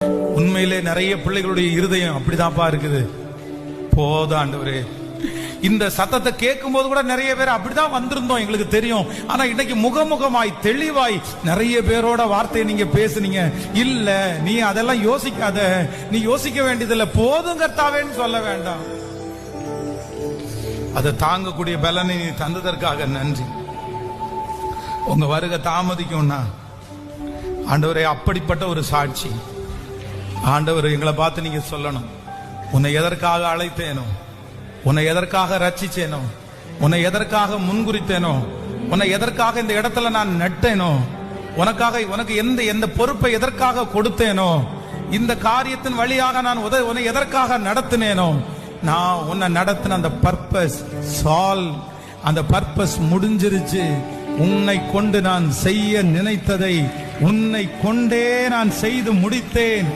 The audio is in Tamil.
உண்மையிலே நிறைய பிள்ளைகளுடைய இருதயம் அப்படிதான்ப்பா இருக்குது. போதாண்டவரே ஆண்டவரே. இந்த சத்தத்தை கேட்கும் போது கூட நிறைய பேர் அப்படிதான் வந்திருந்தோம் எங்களுக்கு தெரியும். ஆனா இன்னைக்கு முகமுகமாய் தெளிவாய் நிறைய பேரோட வார்த்தையை நீங்க பேசுனீங்க. இல்ல நீ அதெல்லாம் யோசிக்காத. நீ யோசிக்க வேண்டியதில்லை. போதும் கர்த்தாவேன்னு சொல்ல வேண்டாம். அதை தாங்கக்கூடிய பலனை நீ தந்ததற்காக நன்றி. உங்க வருகை தாமதிக்கும்னா ஆண்டவரே அப்படிப்பட்ட ஒரு சாட்சி. ஆண்டவர் எங்களை பார்த்து நீங்க சொல்லணும். உன்னை எதற்காக அழைத்தேனோ உன்னை எதற்காக ரச்சிச்சேனோ உன்னை எதற்காக முன்குறித்தேனோ உன்னை எதற்காக இந்த இடத்துல நான் நட்டேனோ உனக்காக உனக்கு எந்த எந்த பொறுப்பை எதற்காக கொடுத்தேனோ இந்த காரியத்தின் வழியாக நான் உத உன்னை எதற்காக நடத்தினேனோ நான் உன்னை நடத்தின அந்த பர்பஸ் சால் அந்த பர்பஸ் முடிஞ்சிருச்சு. உன்னை கொண்டு நான் செய்ய நினைத்ததை உன்னை கொண்டே நான் செய்து முடித்தேன்.